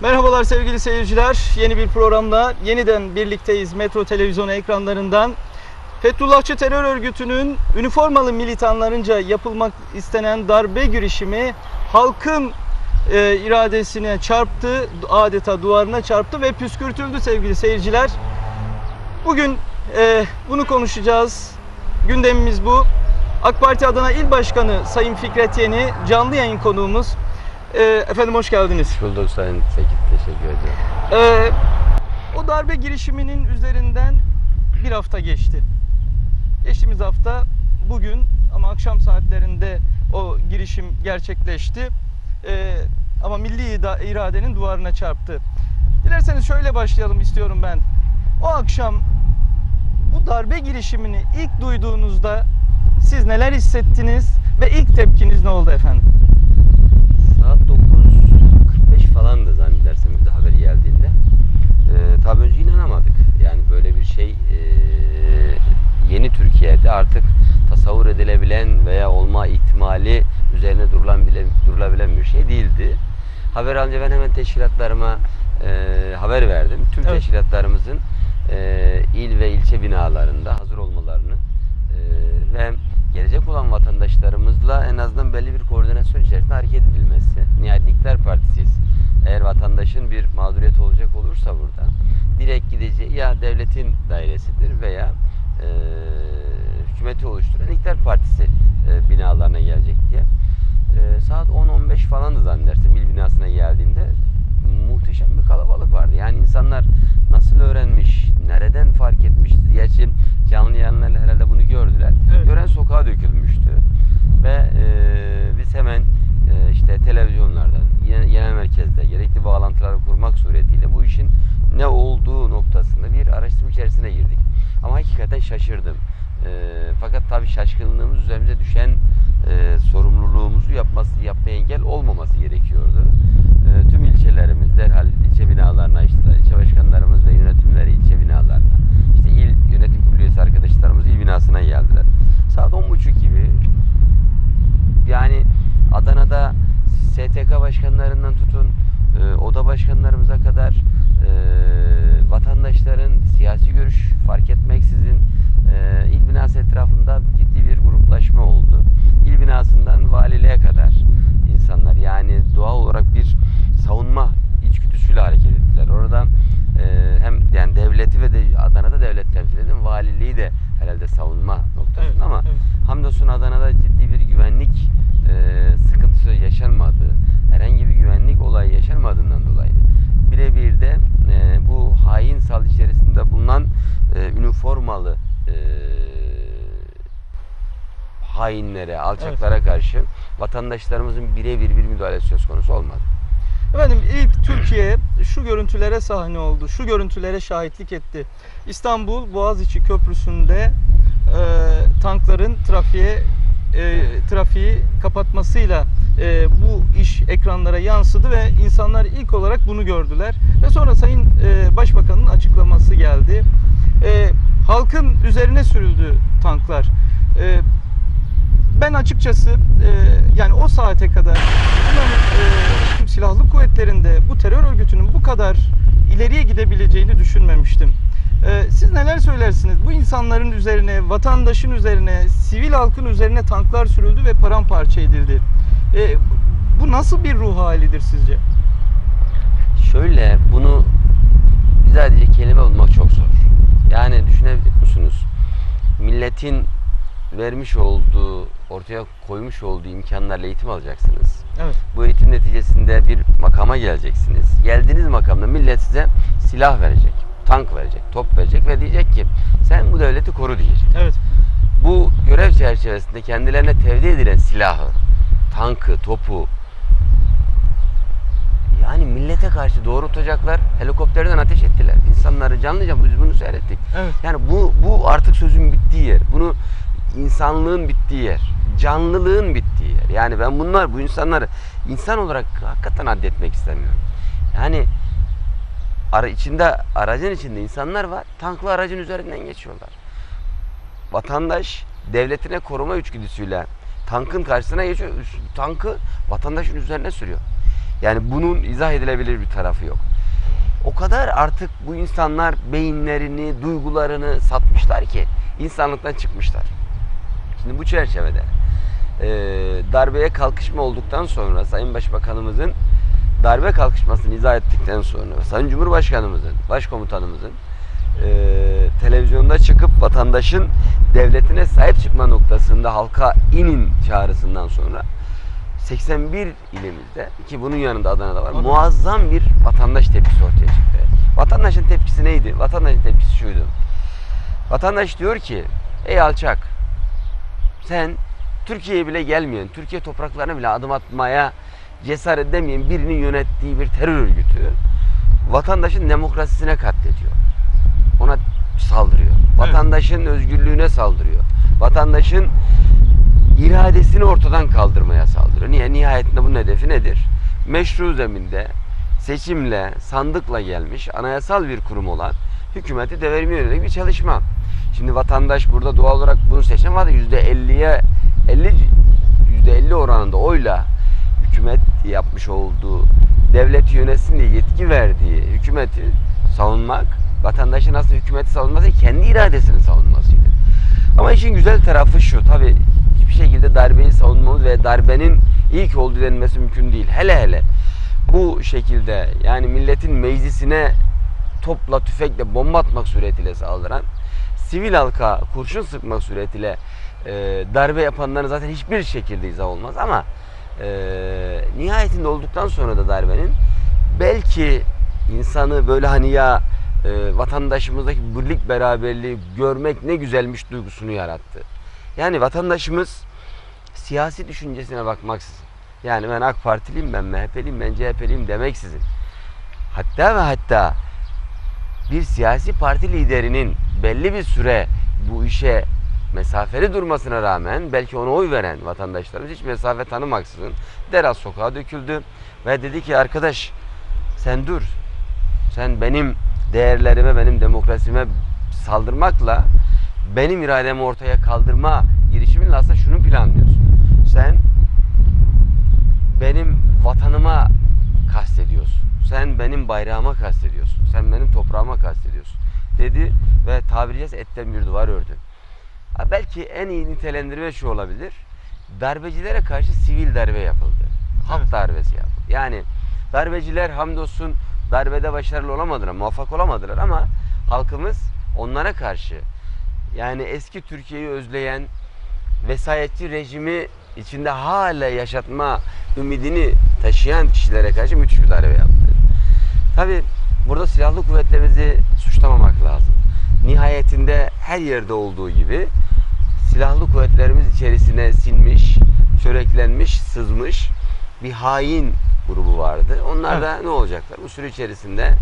Merhabalar sevgili seyirciler. Yeni bir programda yeniden birlikteyiz Metro Televizyon ekranlarından. Fethullahçı terör örgütünün üniformalı militanlarınca yapılmak istenen darbe girişimi halkın e, iradesine çarptı, adeta duvarına çarptı ve püskürtüldü sevgili seyirciler. Bugün e, bunu konuşacağız. Gündemimiz bu. AK Parti Adana İl Başkanı Sayın Fikret Yeni canlı yayın konuğumuz. E, efendim hoş geldiniz. Bulduk Sayın Sekit. Teşekkür ederim. Ee, o darbe girişiminin üzerinden bir hafta geçti. Geçtiğimiz hafta bugün ama akşam saatlerinde o girişim gerçekleşti. Ee, ama milli iradenin duvarına çarptı. Dilerseniz şöyle başlayalım istiyorum ben. O akşam bu darbe girişimini ilk duyduğunuzda siz neler hissettiniz ve ilk tepkiniz ne oldu efendim? Saat 9.45 falandı zannedersem bir de haber geldiğinde. Ee, tabii önce inanamadık. Yani böyle bir şey ee, yeni Türkiye'de artık tasavvur edilebilen veya olma ihtimali üzerine durulan bile, durulabilen bir şey değildi. Haber alınca ben hemen teşkilatlarıma ee, haber verdim. Tüm Evet. teşkilatlarımızın ee, il ve ilçe binalarında hazır olmalarını ee, ve gelecek olan vatandaşlarımızla en azından belli bir koordinasyon içerisinde hareket edilmesi. Nihayet İktidar Partisiyiz. Eğer vatandaşın bir mağduriyet olacak olursa burada direkt gideceği ya devletin dairesidir veya e, hükümeti oluşturan İktidar Partisi e, binalarına gelecek diye. E, saat 10-15 falandı zannedersem il binasına geldiğinde muhteşem bir kalabalık şaşırdım. E, fakat tabii şaşkınlığımız üzerimize düşen e, sorumluluğumuzu yapması, yapmaya engel olmaması gerekiyordu. E, tüm ilçelerimiz derhal ilçe binalarına açtılar. İlçe başkanlarımız ve yönetimleri ilçe binalarına. İşte il yönetim kurulu arkadaşlarımız il binasına geldiler. Saat 10.30 gibi yani Adana'da STK başkanlarından tutun e, oda başkanlarımıza kadar e, vatandaşların siyasi görüş fark etmeksizin e, il binası etrafında ciddi bir gruplaşma oldu. İl binasından valiliğe kadar insanlar yani doğal olarak bir savunma içgüdüsüyle hareket ettiler. Orada e, hem yani devleti ve de Adana'da devlet temsil eden valiliği de herhalde savunma noktasında Evet, ama evet. hamdolsun Adana'da ciddi bir güvenlik e, sıkıntısı yaşanmadığı, herhangi bir güvenlik olayı yaşanmadığından dolayı birebir de e, bu hain sal içerisinde bulunan e, üniformalı e, hainlere, alçaklara karşı vatandaşlarımızın birebir bir müdahalesi söz konusu olmadı. Efendim ilk Türkiye şu görüntülere sahne oldu. Şu görüntülere şahitlik etti. İstanbul Boğaziçi Köprüsü'nde e, tankların trafiğe e, trafiği kapatmasıyla e, bu iş ekranlara yansıdı ve insanlar ilk olarak bunu gördüler. Ve sonra Sayın e, Başbakan'ın açıklaması geldi. E, halkın üzerine sürüldü tanklar. E, ben açıkçası e, yani o saate kadar bunların, e, Silahlı Kuvvetleri'nde bu terör örgütünün bu kadar ileriye gidebileceğini düşünmemiştim. E, siz neler söylersiniz? Bu insanların üzerine, vatandaşın üzerine, sivil halkın üzerine tanklar sürüldü ve paramparça edildi. E, bu nasıl bir ruh halidir sizce? Şöyle bunu izah kelime bulmak çok zor. Yani düşünebiliyor musunuz? Milletin vermiş olduğu, ortaya koymuş olduğu imkanlarla eğitim alacaksınız. Evet. Bu eğitim neticesinde bir makama geleceksiniz. Geldiğiniz makamda millet size silah verecek, tank verecek, top verecek ve diyecek ki sen bu devleti koru diyecek. Evet. Bu görev çerçevesinde kendilerine tevdi edilen silahı, tankı, topu yani millete karşı doğrultacaklar. Helikopterden ateş ettiler. İnsanları canlıca biz bunu seyrettik. Evet. Yani bu bu artık sözün bittiği yer. Bunu insanlığın bittiği yer. Canlılığın bittiği yer. Yani ben bunlar bu insanları insan olarak hakikaten addetmek istemiyorum. Yani ara içinde aracın içinde insanlar var. Tanklı aracın üzerinden geçiyorlar. Vatandaş devletine koruma içgüdüsüyle tankın karşısına geçiyor. Tankı vatandaşın üzerine sürüyor. Yani bunun izah edilebilir bir tarafı yok. O kadar artık bu insanlar beyinlerini, duygularını satmışlar ki insanlıktan çıkmışlar. Şimdi bu çerçevede e, darbeye kalkışma olduktan sonra Sayın Başbakanımızın darbe kalkışmasını izah ettikten sonra Sayın Cumhurbaşkanımızın, Başkomutanımızın e, televizyonda çıkıp vatandaşın devletine sahip çıkma noktasında halka inin çağrısından sonra 81 ilimizde ki bunun yanında Adana'da var Adana. muazzam bir vatandaş tepkisi ortaya çıktı. Vatandaşın tepkisi neydi? Vatandaşın tepkisi şuydu. Vatandaş diyor ki ey alçak sen Türkiye'ye bile gelmeyen, Türkiye topraklarına bile adım atmaya cesaret edemeyen birinin yönettiği bir terör örgütü vatandaşın demokrasisine katlediyor. Ona saldırıyor. Vatandaşın özgürlüğüne saldırıyor. Vatandaşın iradesini ortadan kaldırmaya saldırıyor. Niye? Nihayetinde bunun hedefi nedir? Meşru zeminde seçimle, sandıkla gelmiş anayasal bir kurum olan hükümeti devirmeye yönelik bir çalışma. Şimdi vatandaş burada doğal olarak bunu seçen var da %50'ye 50 %50 oranında oyla hükümet yapmış olduğu devleti yönetsin diye yetki verdiği hükümeti savunmak vatandaşın aslında hükümeti savunması kendi iradesini savunmasıydı. Ama işin güzel tarafı şu tabi hiçbir şekilde darbeyi savunmamız ve darbenin ilk olduğu denilmesi mümkün değil. Hele hele bu şekilde yani milletin meclisine topla tüfekle bomba atmak suretiyle saldıran sivil halka kurşun sıkmak suretiyle e, darbe yapanların zaten hiçbir şekilde izah olmaz ama e, nihayetinde olduktan sonra da darbenin belki insanı böyle hani ya e, vatandaşımızdaki birlik beraberliği görmek ne güzelmiş duygusunu yarattı. Yani vatandaşımız siyasi düşüncesine bakmaksızın yani ben AK Partiliyim, ben MHP'liyim, ben CHP'liyim demeksizin hatta ve hatta bir siyasi parti liderinin belli bir süre bu işe mesafeli durmasına rağmen belki ona oy veren vatandaşlarımız hiç mesafe tanımaksızın Deraz sokağa döküldü ve dedi ki arkadaş sen dur sen benim değerlerime benim demokrasime saldırmakla benim irademi ortaya kaldırma girişiminle aslında şunu planlıyorsun sen benim vatanıma kastediyorsun. Sen benim bayrağıma kastediyorsun. Sen benim toprağıma kastediyorsun. Dedi ve tabiri caizse etten bir duvar ördü. Ha, belki en iyi nitelendirme şu olabilir. Darbecilere karşı sivil darbe yapıldı. Halk Evet. darbesi yapıldı. Yani darbeciler hamdolsun darbede başarılı olamadılar, muvaffak olamadılar ama halkımız onlara karşı yani eski Türkiye'yi özleyen vesayetçi rejimi içinde hala yaşatma ümidini taşıyan kişilere karşı müthiş bir darbe yaptı. Tabi burada silahlı kuvvetlerimizi suçlamamak lazım. Nihayetinde her yerde olduğu gibi silahlı kuvvetlerimiz içerisine sinmiş, çöreklenmiş, sızmış bir hain grubu vardı. Onlar da ne olacaklar? Bu süre içerisinde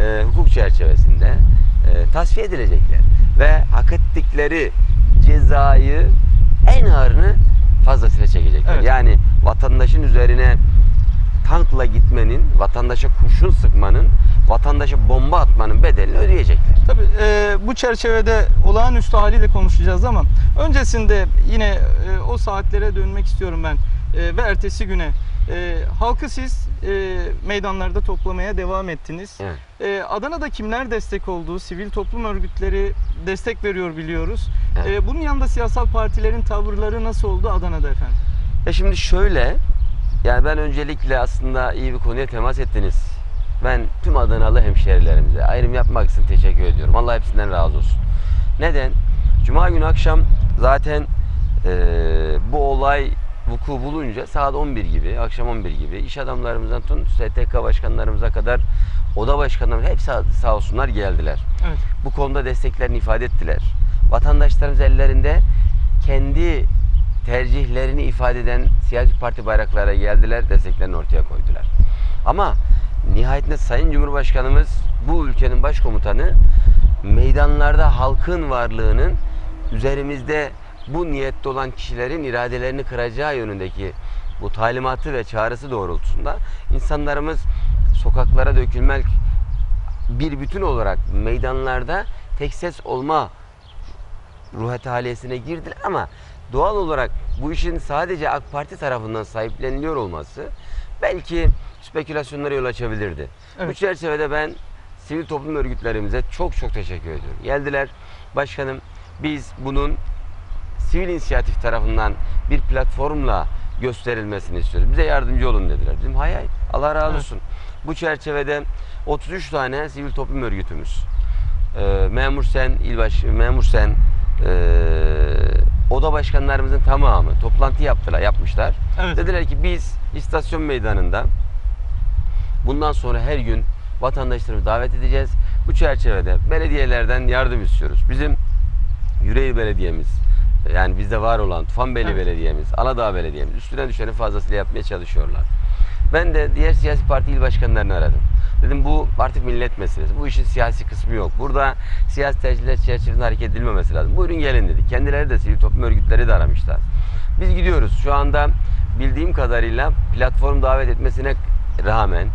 e, hukuk çerçevesinde e, tasfiye edilecekler. Ve hak ettikleri cezayı en ağırını fazlasıyla çekecekler. Evet. Yani vatandaşın üzerine tankla gitmenin, vatandaşa kurşun sıkmanın, vatandaşa bomba atmanın bedelini ödeyecekler. Tabii e, bu çerçevede olağanüstü haliyle konuşacağız ama öncesinde yine e, o saatlere dönmek istiyorum ben E, ve ertesi güne. E, halkı siz e, meydanlarda toplamaya devam ettiniz. Evet. E, Adana'da kimler destek oldu? Sivil toplum örgütleri destek veriyor biliyoruz. Evet. E, bunun yanında siyasal partilerin tavırları nasıl oldu Adana'da efendim? Ya şimdi şöyle, yani ben öncelikle aslında iyi bir konuya temas ettiniz. Ben tüm Adanalı hemşehrilerimize ayrım yapmak için teşekkür ediyorum. Allah hepsinden razı olsun. Neden? Cuma günü akşam zaten eee, bu olay vuku bulunca saat 11 gibi, akşam 11 gibi iş adamlarımızdan tut STK başkanlarımıza kadar oda başkanlarımız hepsi sağ olsunlar geldiler Evet. bu konuda desteklerini ifade ettiler. Vatandaşlarımız ellerinde kendi tercihlerini ifade eden siyasi parti bayraklara geldiler, desteklerini ortaya koydular. Ama nihayetinde Sayın Cumhurbaşkanımız bu ülkenin başkomutanı meydanlarda halkın varlığının üzerimizde bu niyette olan kişilerin iradelerini kıracağı yönündeki bu talimatı ve çağrısı doğrultusunda insanlarımız sokaklara dökülmek bir bütün olarak meydanlarda tek ses olma ruh haliyesine girdiler ama doğal olarak bu işin sadece AK Parti tarafından sahipleniliyor olması belki spekülasyonlara yol açabilirdi. Bu Evet. çerçevede ben sivil toplum örgütlerimize çok çok teşekkür ediyorum. Geldiler, başkanım biz bunun sivil inisiyatif tarafından bir platformla gösterilmesini istiyoruz. Bize yardımcı olun dediler. Dedim hay hay Allah razı Evet. olsun. Bu çerçevede 33 tane sivil toplum örgütümüz, e, Memur Sen, İl Baş, Memur Sen, e, oda başkanlarımızın tamamı toplantı yaptılar, yapmışlar. Evet. Dediler ki biz istasyon meydanında bundan sonra her gün vatandaşlarımızı davet edeceğiz. Bu çerçevede belediyelerden yardım istiyoruz. Bizim Yüreğir Belediye'miz, yani bizde var olan Tufanbeyli Evet. Belediye'miz, Aladağ Belediye'miz üstüne düşeni fazlasıyla yapmaya çalışıyorlar. Ben de diğer siyasi parti il başkanlarını aradım. Dedim bu artık millet meselesi. Bu işin siyasi kısmı yok. Burada siyasi tercihler çerçevesinde hareket edilmemesi lazım. Buyurun gelin dedik. Kendileri de sivil toplum örgütleri de aramışlar. Biz gidiyoruz. Şu anda bildiğim kadarıyla platform davet etmesine rağmen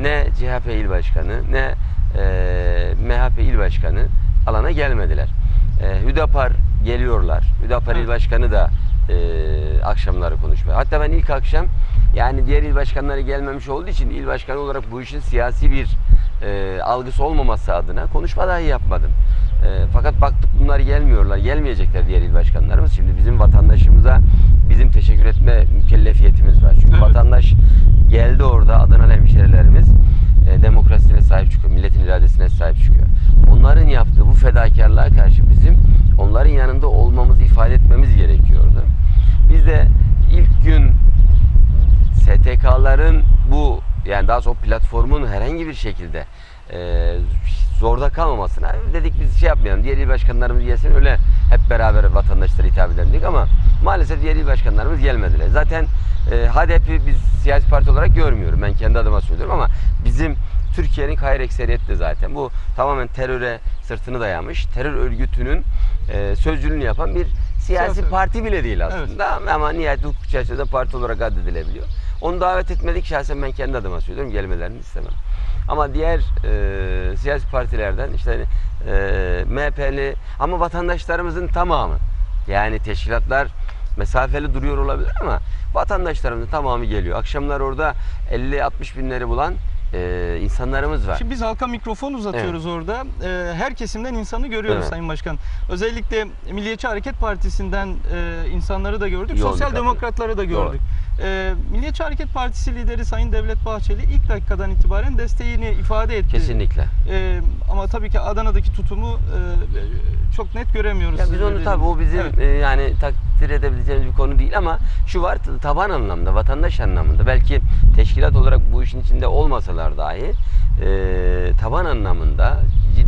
ne CHP il başkanı ne e, MHP il başkanı alana gelmediler. E, Hüdapar geliyorlar. Hüdapar Evet. il başkanı da e, akşamları konuşmaya. Hatta ben ilk akşam yani diğer il başkanları gelmemiş olduğu için il başkanı olarak bu işin siyasi bir e, algısı olmaması adına konuşma dahi yapmadım. E, fakat baktık bunlar gelmiyorlar, gelmeyecekler diğer il başkanlarımız. Şimdi bizim vatandaşımıza bizim teşekkür etme mükellefiyetimiz var. Çünkü Evet. vatandaş geldi orada Adanalı hemşehrilerimiz e, demokrasisine sahip çıkıyor, milletin iradesine sahip çıkıyor. Onların yaptığı bu fedakarlığa karşı bizim onların yanında olmamızı ifade etmemiz gerekiyordu. Biz de ilk gün STK'ların bu yani daha sonra platformun herhangi bir şekilde e, zorda kalmamasına dedik biz şey yapmayalım. Diğer il başkanlarımız gelsin öyle hep beraber vatandaşlara hitap edelim dedik ama maalesef diğer il başkanlarımız gelmediler. Zaten e, HDP'i biz siyasi parti olarak görmüyorum. Ben kendi adıma söylüyorum ama bizim Türkiye'nin hayır ekseriyeti de zaten. Bu tamamen teröre sırtını dayamış, terör örgütünün e, sözcülüğünü yapan bir siyasi Siyasi- parti bile değil aslında ama nihayet hukuk çerçevesinde parti olarak addedilebiliyor. Onu davet etmedik şahsen ben kendi adıma söylüyorum gelmelerini istemem. Ama diğer e, siyasi partilerden işte e, MHP'li ama vatandaşlarımızın tamamı yani teşkilatlar mesafeli duruyor olabilir ama vatandaşlarımızın tamamı geliyor. Akşamlar orada 50-60 binleri bulan e, insanlarımız var. Şimdi biz halka mikrofon uzatıyoruz orada. Ee, her kesimden insanı görüyoruz Evet. Sayın Başkan. Özellikle Milliyetçi Hareket Partisi'nden e, insanları da gördük. Yoğun Sosyal demokratları da Doğru. Ee, Milliyetçi Hareket Partisi lideri Sayın Devlet Bahçeli ilk dakikadan itibaren desteğini ifade etti. Kesinlikle. Ee, ama tabii ki Adana'daki tutumu e, çok net göremiyoruz. Ya biz onu tabii o bizim Evet. e, yani takdir edebileceğimiz bir konu değil ama şu var taban anlamda, vatandaş anlamında belki teşkilat olarak bu işin içinde olmasalar dahi e, taban anlamında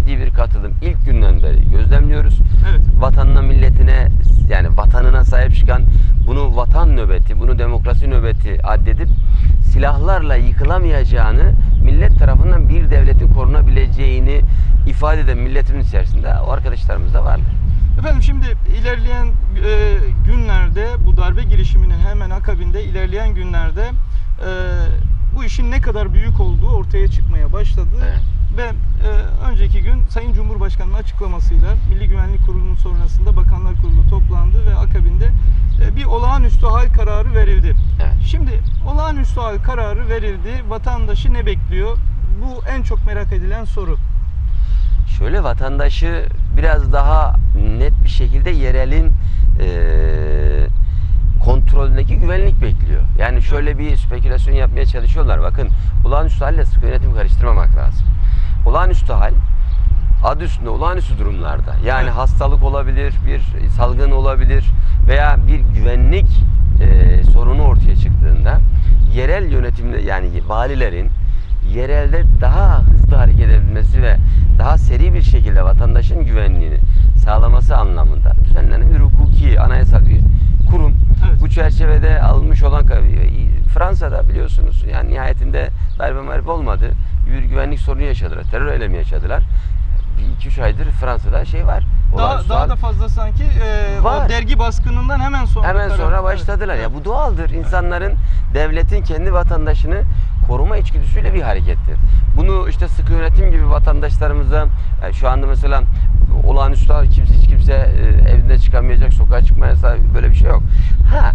ciddi bir katılım ilk günden beri gözlemliyoruz. Evet. Vatanına, milletine yani vatanına sahip çıkan bunu vatan nöbeti, bunu demokrasi nöbeti addedip silahlarla yıkılamayacağını millet tarafından bir devletin korunabileceğini ifade eden milletin içerisinde o arkadaşlarımız da varlar. Efendim şimdi ilerleyen e, günlerde bu darbe girişiminin hemen akabinde ilerleyen günlerde e, bu işin ne kadar büyük olduğu ortaya çıkmaya başladı. Evet. Ve e, önceki gün Sayın Cumhurbaşkanı'nın açıklamasıyla Milli Güvenlik Kurulu'nun sonrasında Bakanlar Kurulu toplandı ve akabinde e, bir olağanüstü hal kararı verildi. Evet. Şimdi olağanüstü hal kararı verildi. Vatandaşı ne bekliyor? Bu en çok merak edilen soru. Şöyle vatandaşı biraz daha net bir şekilde yerelin eee kontrolündeki güvenlik bekliyor. Yani şöyle bir spekülasyon yapmaya çalışıyorlar. Bakın olağanüstü halle sıkı yönetimi karıştırmamak lazım. Olağanüstü hal adı üstünde olağanüstü durumlarda yani Evet. hastalık olabilir, bir salgın olabilir veya bir güvenlik eee, sorunu ortaya çıktığında yerel yönetimde yani valilerin yerelde daha hızlı hareket edebilmesi ve seri bir şekilde vatandaşın güvenliğini sağlaması anlamında düzenlenen bir hukuki anayasal bir kurum. Evet. Bu çerçevede alınmış olan Fransa'da biliyorsunuz yani nihayetinde darbe marbe olmadı. Bir güvenlik sorunu yaşadılar. Terör eylemi yaşadılar. Bir iki üç aydır Fransa'da şey var. Daha, olağanüstü daha da fazla sanki e, Var. o dergi baskınından hemen sonra Hemen karar- sonra Evet, başladılar. Ya bu doğaldır. İnsanların devletin kendi vatandaşını koruma içgüdüsüyle bir harekettir. Bunu işte sıkı yönetim gibi vatandaşlarımıza e, şu anda mesela olağanüstü hal kimse hiç kimse e, evinde çıkamayacak, sokağa çıkmaya böyle bir şey yok. Ha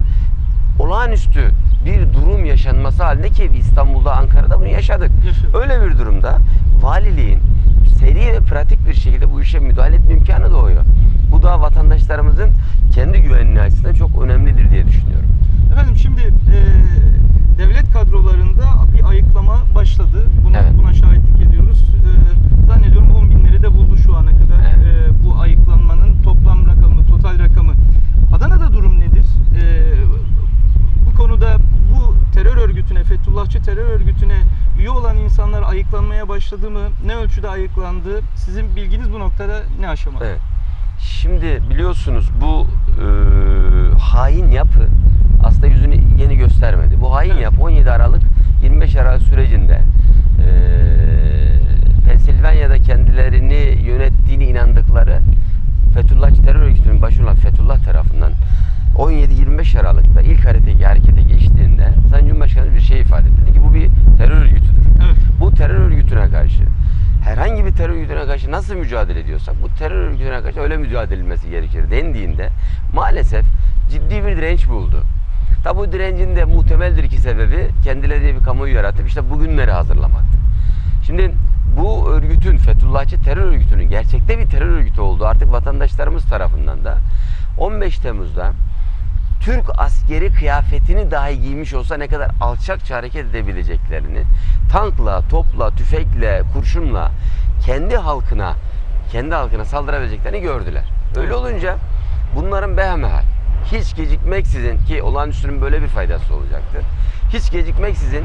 olağanüstü bir durum yaşanması halinde ki İstanbul'da, Ankara'da bunu yaşadık. Öyle bir durumda valiliğin seri ve pratik bir şekilde bu işe müdahale etme imkanı doğuyor. Bu da vatandaşlarımızın kendi güvenliği açısından çok önemlidir diye düşünüyorum. Efendim şimdi e, devlet kadrolarında bir ayıklama başladı. Buna, Evet. buna şahitlik ediyoruz. E, zannediyorum 10 binleri de buldu şu ana kadar Evet. e, bu ayıklanmanın toplam rakamı, total rakamı. Adana'da durum nedir? E, bu konuda bu terör örgütüne, Fethullahçı terör örgütüne üye olan insanlar ayıklanmaya başladı mı? Ne ölçüde ayıklandı? Sizin bilginiz bu noktada ne aşamada? Evet. Şimdi biliyorsunuz bu e, hain yapı aslında yüzünü yeni göstermedi. Bu hain Evet. yapı 17 Aralık 25 Aralık sürecinde e, Pensilvanya'da kendilerini yönettiğini inandıkları Fethullahçı terör örgütünün başı olan Fethullah tarafından 17-25 Aralık'ta ilk harekete, harekete geçtiğinde Sayın Cumhurbaşkanı bir şey ifade etti. Dedi ki bu bir terör örgütüdür. Evet. Bu terör örgütüne karşı herhangi bir terör örgütüne karşı nasıl mücadele ediyorsak bu terör örgütüne karşı öyle mücadele edilmesi gerekir dendiğinde maalesef ciddi bir direnç buldu. Tabi bu direncin de muhtemeldir ki sebebi kendileri bir kamuoyu yaratıp işte bugünleri hazırlamaktır. Şimdi bu örgütün Fethullahçı terör örgütünün gerçekte bir terör örgütü olduğu artık vatandaşlarımız tarafından da 15 Temmuz'da Türk askeri kıyafetini dahi giymiş olsa ne kadar alçakça hareket edebileceklerini tankla, topla, tüfekle, kurşunla kendi halkına kendi halkına saldırabileceklerini gördüler. Öyle olunca bunların behemehal hiç gecikmeksizin ki olağanüstünün böyle bir faydası olacaktır. Hiç gecikmeksizin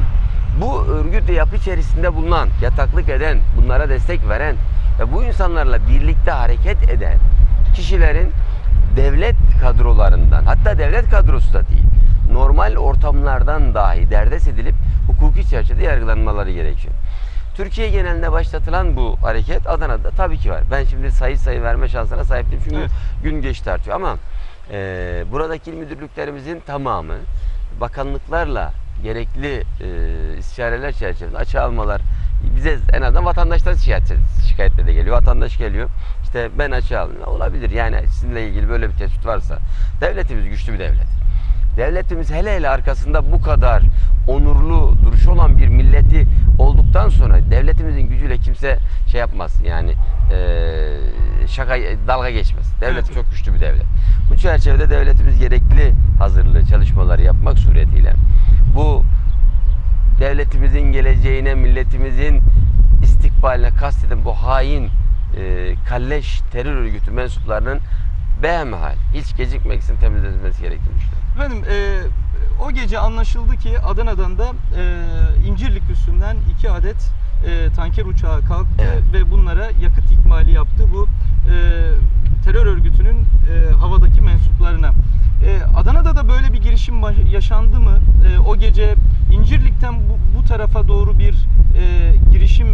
bu örgüt ve yapı içerisinde bulunan, yataklık eden, bunlara destek veren ve bu insanlarla birlikte hareket eden kişilerin devlet kadrolarından hatta devlet kadrosu da değil normal ortamlardan dahi derdest edilip hukuki çerçevede yargılanmaları gerekiyor. Türkiye genelinde başlatılan bu hareket Adana'da tabii ki var. Ben şimdi sayı sayı verme şansına sahip değilim çünkü Evet. gün geçti artıyor ama e, buradaki il müdürlüklerimizin tamamı bakanlıklarla gerekli e, istişareler çerçevesinde açığa almalar bize en azından vatandaşlar şikayet, şikayetle de geliyor. Vatandaş geliyor. İşte ben açığa alın. Olabilir yani sizinle ilgili böyle bir tespit varsa. Devletimiz güçlü bir devlet. Devletimiz hele hele arkasında bu kadar onurlu duruşu olan bir milleti olduktan sonra devletimizin gücüyle kimse şey yapmaz yani eee, şaka dalga geçmez. Devlet Evet. çok güçlü bir devlet. Bu çerçevede devletimiz gerekli hazırlığı çalışmaları yapmak suretiyle bu devletimizin geleceğine, milletimizin istikbaline kasteden bu hain e, kalleş terör örgütü mensuplarının behemhal hiç gecikmeksizin temizlenmesi gerektiğini düşünüyorum. Efendim e, o gece anlaşıldı ki Adana'dan da e, İncirlik üstünden iki adet e, tanker uçağı kalktı Evet. ve bunlara yakıt ikmali yaptı bu e, terör örgütünün e, havadaki mensuplarına. E, Adana'da da böyle bir girişim yaşandı mı? E, o gece İncirlik'ten bu, bu tarafa doğru bir e, girişim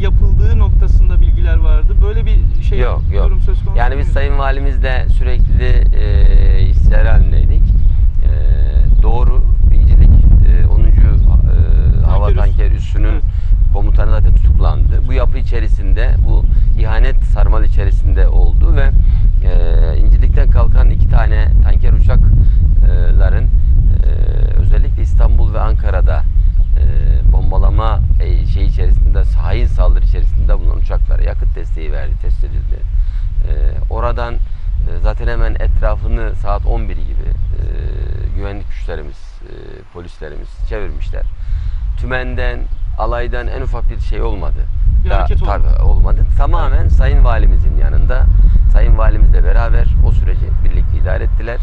yapıldığı noktasında bilgiler vardı. Böyle bir şey yok yok. durum söz konusu Yani biz? Sayın Valimizle sürekli e, istişare halindeydik. E, doğru İncilik e, 10. E, hava Tanker üssü. tanker üssünün Evet. komutanı zaten tutuklandı. Bu yapı içerisinde bu ihanet sarmal içerisinde oldu ve e, İncilik'ten kalkan iki tane tanker uçakların e, özellikle İstanbul ve Ankara'da e, bombalama e, şey içerisinde hain saldırı içerisinde bulunan uçaklara yakıt desteği verdi, test edildi. E, oradan e, zaten hemen etrafını saat 11 gibi e, güvenlik güçlerimiz, e, polislerimiz çevirmişler. Tümenden, alaydan en ufak bir şey olmadı. Bir Daha- hareket olmadı. olmadı. Tamamen Sayın Valimizin yanında, Sayın Valimizle beraber o süreci birlikte idare ettiler.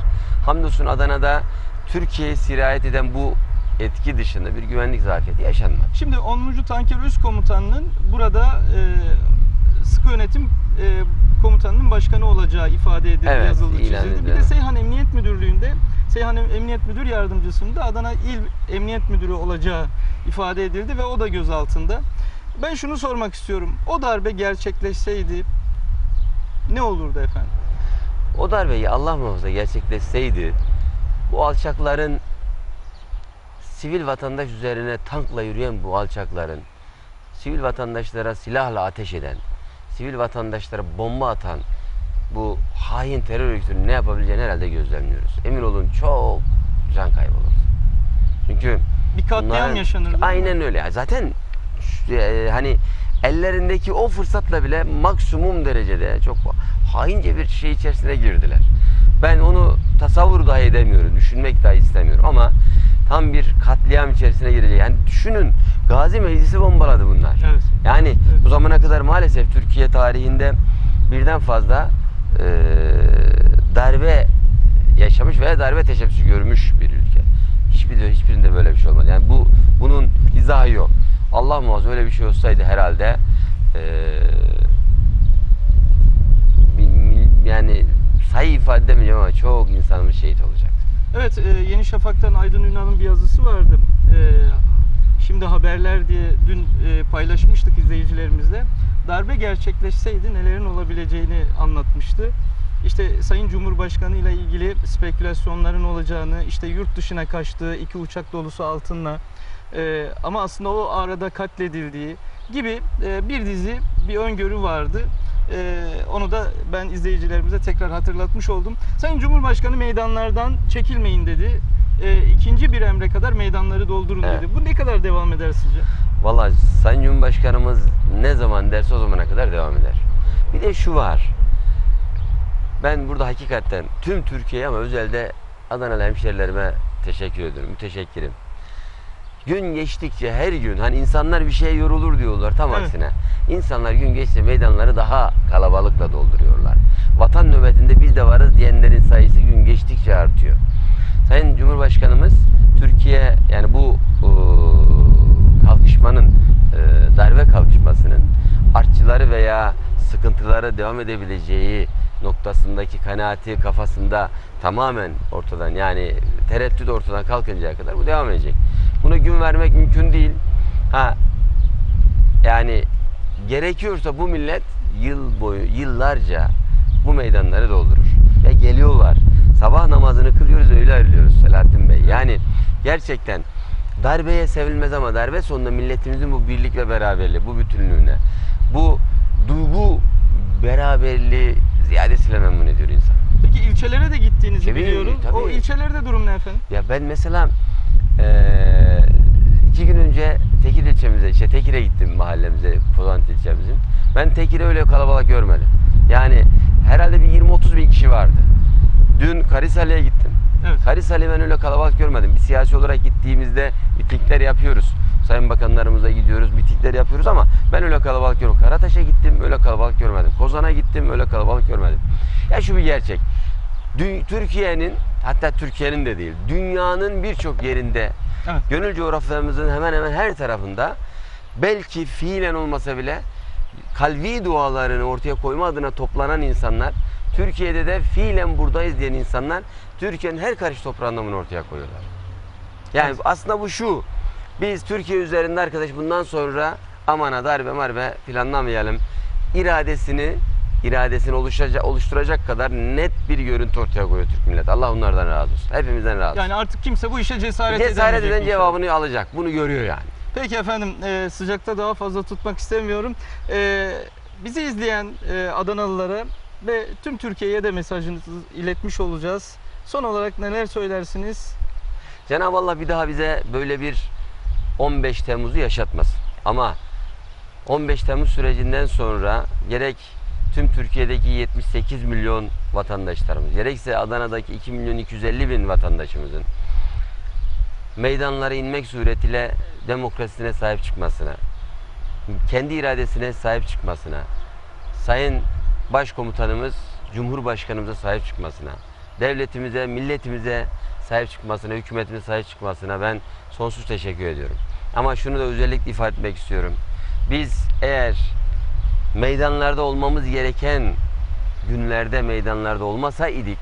Hamdolsun Adana'da Türkiye'ye sirayet eden bu etki dışında bir güvenlik zafiyeti yaşanmadı. Şimdi 10. Tanker Üst Komutanı'nın burada e, sıkı yönetim e, komutanının başkanı olacağı ifade edildi, Evet, yazıldı, çizildi. Bir de Seyhan Emniyet Müdürlüğü'nde Seyhan Em- Emniyet Müdür Yardımcısında Adana İl Emniyet Müdürü olacağı ifade edildi ve o da gözaltında. Ben şunu sormak istiyorum. O darbe gerçekleşseydi ne olurdu efendim? O darbeyi Allah muhafaza gerçekleşseydi bu alçakların sivil vatandaş üzerine tankla yürüyen bu alçakların sivil vatandaşlara silahla ateş eden, sivil vatandaşlara bomba atan bu hain terör örgütünün ne yapabileceğini herhalde gözlemliyoruz. Emin olun çok can kaybı. Çünkü Bir katliam bunların- yaşanır. değil mi? Aynen öyle. Zaten e, hani ellerindeki o fırsatla bile maksimum derecede çok haince bir şey içerisine girdiler. Ben onu tasavvur dahi edemiyorum, düşünmek dahi istemiyorum ama tam bir katliam içerisine girecek. Yani düşünün Gazi Meclisi bombaladı bunlar. Evet. Yani Evet. bu zamana kadar maalesef Türkiye tarihinde birden fazla e, darbe yaşamış veya darbe teşebbüsü görmüş bir ülke. Hiçbir hiçbirinde böyle bir şey olmadı. Yani bu bunun izahı yok. Allah muhafaza öyle bir şey olsaydı herhalde e, yani sayı ifade edemeyeceğim ama çok insanımız şehit olacaktı. Evet, e, Yeni Şafak'tan Aydın Ünal'ın bir yazısı vardı. E, şimdi haberler diye dün e, paylaşmıştık izleyicilerimizle. Darbe gerçekleşseydi nelerin olabileceğini anlatmıştı. İşte Sayın Cumhurbaşkanı ile ilgili spekülasyonların olacağını, işte yurt dışına kaçtığı iki uçak dolusu altınla e, ama aslında o arada katledildiği gibi e, bir dizi bir öngörü vardı. E, onu da ben izleyicilerimize tekrar hatırlatmış oldum. Sayın Cumhurbaşkanı meydanlardan çekilmeyin dedi. E, ikinci bir emre kadar meydanları doldurun Evet. dedi. Bu ne kadar devam eder sizce? Vallahi Sayın Cumhurbaşkanımız ne zaman derse o zamana kadar devam eder. Bir de şu var. Ben burada hakikaten tüm Türkiye'ye ama özellikle Adanalı hemşerilerime teşekkür ediyorum. Müteşekkirim. Gün geçtikçe her gün hani insanlar bir şeye yorulur diyorlar tam Evet. aksine. İnsanlar gün geçtikçe meydanları daha kalabalıkla dolduruyorlar. Vatan nöbetinde biz de varız diyenlerin sayısı gün geçtikçe artıyor. Sayın Cumhurbaşkanımız Türkiye yani bu e, kalkışmanın e, darbe kalkışmasının artçıları veya sıkıntıları devam edebileceği noktasındaki kanaati kafasında tamamen ortadan yani tereddüt ortadan kalkıncaya kadar bu devam edecek. Buna gün vermek mümkün değil. Ha yani gerekiyorsa bu millet yıl boyu yıllarca bu meydanları doldurur. Ya geliyorlar. Sabah namazını kılıyoruz öyle ayrılıyoruz Selahattin Bey. Yani gerçekten darbeye sevilmez ama darbe sonunda milletimizin bu birlik ve beraberliği, bu bütünlüğüne, bu duygu beraberliği ziyadesiyle memnun ediyor insan. Peki ilçelere de gittiğinizi Tabii, biliyoruz. O tabii. ilçelerde durum ne efendim? Ya ben mesela eee, iki gün önce Tekir ilçemize, işte Tekir'e gittim mahallemize, Pozant ilçemizin. Ben Tekir'e öyle kalabalık görmedim. Yani herhalde bir 20-30 bin kişi vardı. Dün Karisali'ye gittim. Evet. Karisali'ye ben öyle kalabalık görmedim. Bir siyasi olarak gittiğimizde mitingler yapıyoruz. Sayın bakanlarımıza gidiyoruz, mitingler yapıyoruz ama ben öyle kalabalık görmedim. Karataş'a gittim, öyle kalabalık görmedim. Kozan'a gittim, öyle kalabalık görmedim. Ya şu bir gerçek. Türkiye'nin hatta Türkiye'nin de değil, dünyanın birçok yerinde Evet. gönül coğrafyamızın hemen hemen her tarafında belki fiilen olmasa bile kalbi dualarını ortaya koyma adına toplanan insanlar Türkiye'de de fiilen buradayız diyen insanlar Türkiye'nin her karış toprağında bunu ortaya koyuyorlar. Yani Evet. aslında bu şu. Biz Türkiye üzerinde arkadaş bundan sonra amana darbe marbe planlamayalım. İradesini iradesini oluşturacak, oluşturacak kadar net bir görüntü ortaya koyuyor Türk milleti. Allah onlardan razı olsun. Hepimizden razı olsun. Yani artık kimse bu işe cesaret, Cesaret eden cevabını alacak. Bunu görüyor yani. Peki efendim e, sıcakta daha fazla tutmak istemiyorum. E, bizi izleyen e, Adanalılara ve tüm Türkiye'ye de mesajınızı iletmiş olacağız. Son olarak neler söylersiniz? Cenab-ı Allah bir daha bize böyle bir 15 Temmuz'u yaşatmasın. Ama 15 Temmuz sürecinden sonra gerek tüm Türkiye'deki 78 milyon vatandaşlarımız, gerekse Adana'daki 2 milyon 250 bin vatandaşımızın meydanlara inmek suretiyle demokrasisine sahip çıkmasına, kendi iradesine sahip çıkmasına, Sayın Başkomutanımız Cumhurbaşkanımıza sahip çıkmasına, devletimize, milletimize sahip çıkmasına, hükümetimize sahip çıkmasına ben sonsuz teşekkür ediyorum. Ama şunu da özellikle ifade etmek istiyorum. Biz eğer meydanlarda olmamız gereken günlerde meydanlarda olmasaydık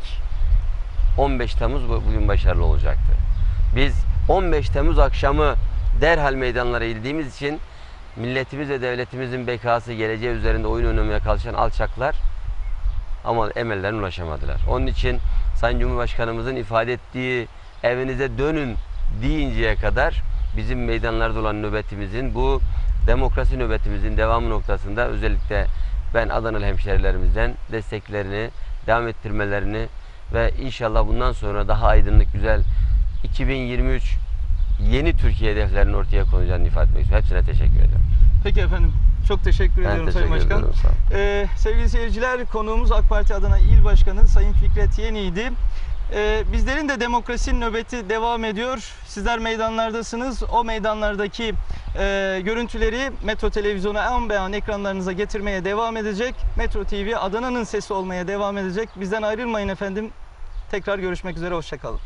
15 Temmuz bu- bugün başarılı olacaktı. Biz 15 Temmuz akşamı derhal meydanlara indiğimiz için milletimiz ve devletimizin bekası geleceği üzerinde oyun oynamaya kalkışan alçaklar ama emellerine ulaşamadılar. Onun için Sayın Cumhurbaşkanımızın ifade ettiği evinize dönün deyinceye kadar bizim meydanlarda olan nöbetimizin bu demokrasi nöbetimizin devamı noktasında özellikle ben Adanalı hemşerilerimizden desteklerini devam ettirmelerini ve inşallah bundan sonra daha aydınlık güzel 2023 yeni Türkiye hedeflerinin ortaya konacağını ifade etmek istiyorum. Hepsine teşekkür ediyorum. Peki efendim. Çok teşekkür Ben ediyorum teşekkür Sayın Başkan. ederim. Ee, sevgili seyirciler konuğumuz AK Parti Adana İl Başkanı Sayın Fikret Yeni'ydi. Ee, bizlerin de demokrasi nöbeti devam ediyor. Sizler meydanlardasınız. O meydanlardaki e, görüntüleri Metro Televizyonu en beyan ekranlarınıza getirmeye devam edecek. Metro TV Adana'nın sesi olmaya devam edecek. Bizden ayrılmayın efendim. Tekrar görüşmek üzere. Hoşçakalın.